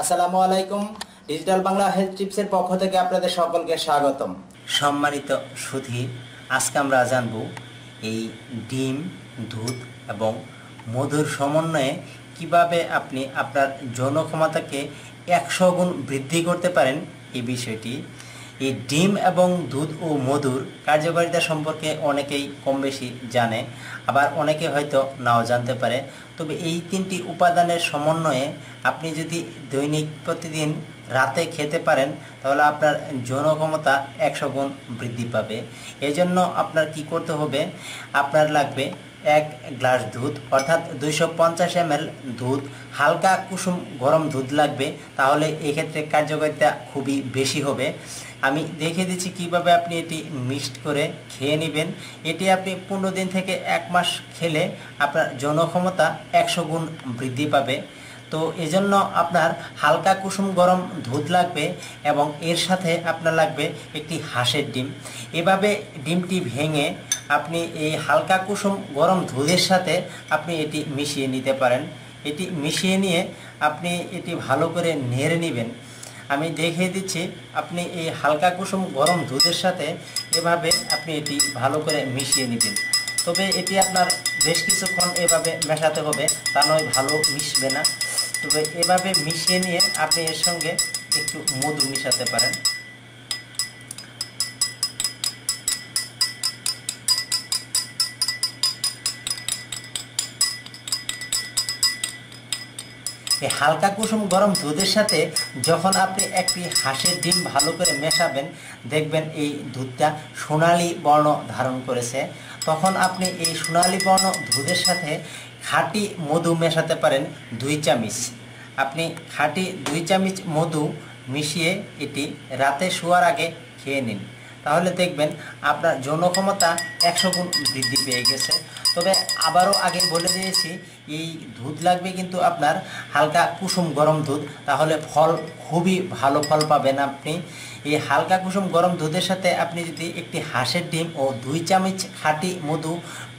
আসসালামু আলাইকুম। Digital Bangla health টিপসের পক্ষ থেকে আপনাদের সকলকে স্বাগতম। সম্মানিত সুধী, আজকে আমরা জানব এই ডিম, দুধ এবং মধুর সমন্বয়ে কীভাবে আপনি আপনার যৌন ক্ষমতাকে একশো গুণ বৃদ্ধি করতে পারেন এই বিষয়টি। এই ডিম এবং দুধ ও মধুর কার্যকারিতা সম্পর্কে অনেকেই কম বেশি জানে, আবার অনেকে হয়তো নাও জানতে পারে। তবে এই তিনটি উপাদানের সমন্বয়ে আপনি যদি দৈনিক প্রতিদিন রাতে খেতে পারেন, তাহলে আপনার যৌন ক্ষমতা একশো গুণ বৃদ্ধি পাবে। এজন্য আপনার কি করতে হবে? আপনার লাগবে এক গ্লাস দুধ, অর্থাৎ দুইশো পঞ্চাশ এম দুধ, হালকা কুসুম গরম দুধ লাগবে, তাহলে এক্ষেত্রে কার্যকারিতা খুবই বেশি হবে। আমি দেখে দিচ্ছি কীভাবে আপনি এটি মিক্সড করে খেয়ে নেবেন। এটি আপনি পনেরো দিন থেকে এক মাস খেলে আপনার যৌন ক্ষমতা একশো গুণ বৃদ্ধি পাবে। তো এজন্য আপনার হালকা কুসুম গরম দুধ লাগবে এবং এর সাথে আপনার লাগবে একটি হাঁসের ডিম। এভাবে ডিমটি ভেঙে আপনি এই হালকা কুসুম গরম দুধের সাথে আপনি এটি মিশিয়ে নিতে পারেন। এটি মিশিয়ে নিয়ে আপনি এটি ভালো করে নেড়ে নেবেন। আমি দেখিয়ে দিচ্ছি, আপনি এই হালকা কুসুম গরম দুধের সাথে এভাবে আপনি এটি ভালো করে মিশিয়ে নেবেন। তবে এটি আপনার বেশ কিছুক্ষণ এভাবে মেশাতে হবে, তা নয় ভালো মিশবে না। তবে এভাবে মিশিয়ে নিয়ে আপনি এর সঙ্গে একটু মধু মিশাতে পারেন। এই হালকা কুসুম গরম দুধের সাথে যখন আপনি একটি হাঁসের ডিম ভালো করে মেশাবেন, দেখবেন এই দুধটা সোনালি বর্ণ ধারণ করেছে। তখন আপনি এই সোনালি বর্ণ দুধের সাথে খাঁটি মধু মেশাতে পারেন দুই চামিচ। আপনি খাঁটি দুই চামিচ মধু মিশিয়ে এটি রাতে শোয়ার আগে খেয়ে নিন। তাহলে দেখবেন আপনার যৌন ক্ষমতা একশো গুণ বৃদ্ধি পেয়ে গেছে। তবে আবারও আগে বলে দিয়েছি, এই দুধ লাগবে কিন্তু আপনার হালকা কুসুম গরম দুধ, তাহলে ফল খুবই ভালো ফল পাবেন আপনি। এই হালকা কুসুম গরম দুধের সাথে আপনি যদি একটি হাঁসের ডিম ও দুই চামচ খাঁটি মধু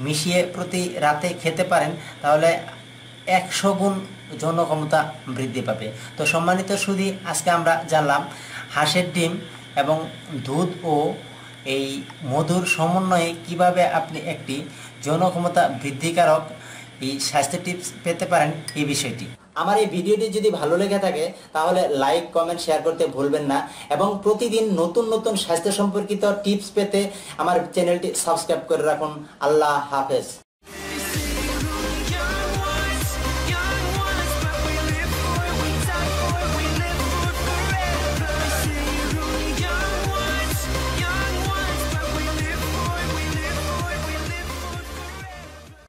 মিশিয়ে প্রতি রাতে খেতে পারেন, তাহলে একশো গুণ যৌন ক্ষমতা বৃদ্ধি পাবে। তো সম্মানিত সুদী আজকে আমরা জানলাম হাঁসের ডিম এবং দুধ ও এই মধুর সমন্বয়ে কীভাবে আপনি একটি যৌন ক্ষমতা বৃদ্ধিকারক এই স্বাস্থ্য টিপস পেতে পারেন এই বিষয়টি। আমার এই ভিডিওটি যদি ভালো লেগে থাকে, তাহলে লাইক, কমেন্ট, শেয়ার করতে ভুলবেন না এবং প্রতিদিন নতুন নতুন স্বাস্থ্য সম্পর্কিত টিপস পেতে আমার চ্যানেলটি সাবস্ক্রাইব করে রাখুন। আল্লাহ হাফেজ।